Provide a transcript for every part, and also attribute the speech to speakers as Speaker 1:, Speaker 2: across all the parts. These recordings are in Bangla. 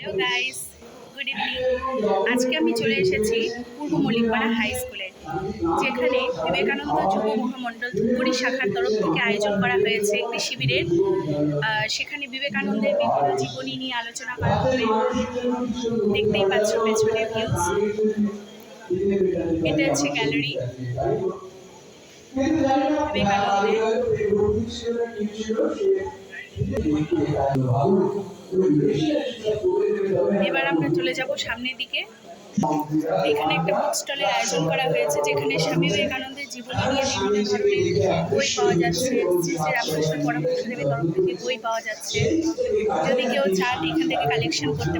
Speaker 1: হ্যালো গাইস গুড ইভিনিং আজকে আমি চলে এসেছি পূর্ব মল্লিকপাড়া হাই স্কুলে যেখানে বিবেকানন্দ যুব মহামণ্ডল ধূপগুড়ি শাখার তরফ থেকে আয়োজন করা হয়েছে একটি শিবিরের। সেখানে বিবেকানন্দের বিভিন্ন জীবনী নিয়ে আলোচনা করা হবে। দেখতেই পাচ্ছ পেছনে ভিউজ এটা হচ্ছে গ্যালারি এবার আমরা চলে যাব সামনের দিকে। এখানে একটা বুক স্টলের আয়োজন করা হয়েছে, যেখানে স্বামী বিবেকানন্দের জীবনী নিয়ে বিভিন্ন ধরনের বই পাওয়া যাচ্ছে। শ্রী শ্রী রামকৃষ্ণ পরমহংসদেবের তরফ থেকে বই পাওয়া যাচ্ছে। যদি কেউ চান, এখান থেকে কালেকশন করতে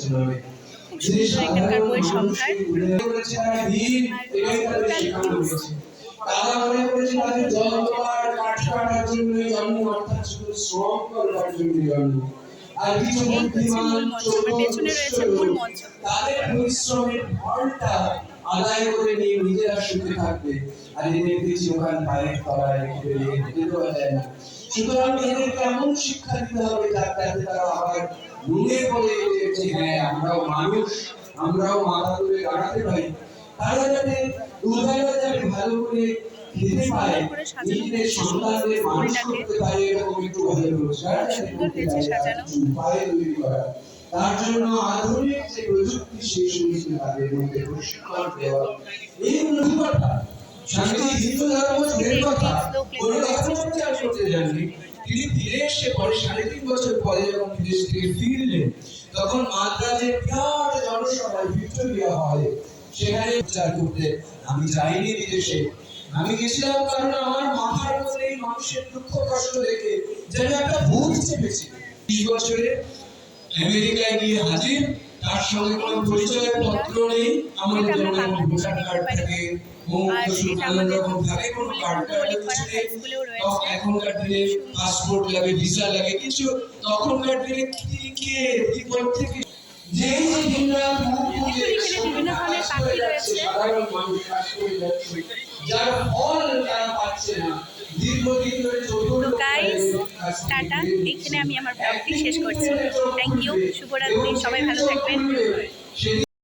Speaker 1: সুন্দর এখানকার
Speaker 2: জন্মার কাঠ কাটার জন্য
Speaker 1: এই হচ্ছে
Speaker 2: বুদ্ধিমান
Speaker 1: মূল মঞ্চ আমার পেছনে রয়েছে মূল মঞ্চ।
Speaker 2: তাদের পরিশ্রমের ফলটা আদায় করে নিয়ে নিজেরা সুখে থাকবে। আর এদেরকে চিরকাল পায়ের তলায় রেখে ফেলে দেওয়া যায় না। সুতরাং এদেরকে এমন শিক্ষা দিতে হবে যাতে তারা আবার মনে করে যে হ্যাঁ আমরাও মানুষ আমরাও মাথা তুলে দাঁড়াতে পারি। তারা যাতে ভালো করে নিজেদের সন্তানদের মানুষ করতে পারে এরকম একটু ভালো রোজগার যাতে করতে পারে উপায় তৈরি করা। তার জন্য আধুনিক যে প্রযুক্তি সেই সমস্ত তাদের মধ্যে প্রশিক্ষণ দেওয়া। এইগুলো কথা স্বামীজি হিন্দু ধর্ম ছেড়ে কথা কোনো কথা করতে যাননি। তিনি ফিরে এসে পরে সাড়ে তিন বছর পরে যখন বিদেশ থেকে ফিরলেন তখন মাদ্রাজের বিরাট জনসভায় ভিক্টোরিয়া হলে সেখানে প্রচার করতে আমি যাইনি বিদেশে। আমি গেছিলাম কারণ আমার মাথার মধ্যে এই মানুষের দুঃখ কষ্ট দেখে যেন একটা ভূত চেপেছে। বিশ বছরে আমেরিকায় গিয়ে হাজির তার সঙ্গে কোনো পরিচয় পত্র নেই আমাদের যেমন ভোটার কার্ড থাকে থাকে কোনো কার্ড টার্ড কিছু নেই।
Speaker 1: রয়েছে।
Speaker 2: তখন এখনকার দিনে পাসপোর্ট লাগে ভিসা লাগে কিছু তখনকার দিনে কি কে থেকে যে
Speaker 1: এখানে বিভিন্ন ধরনের পাখি রয়েছে।
Speaker 2: সাধারণ মানুষ কাজ করে যাচ্ছে যার ফল তারা পাচ্ছে না। দীর্ঘদিন ধরে
Speaker 1: গাইস টাটা। এখানে আমি আমার ব্লগটি শেষ করছি। থ্যাংক ইউ শুভরাত্রি। সবাই ভালো থাকবেন।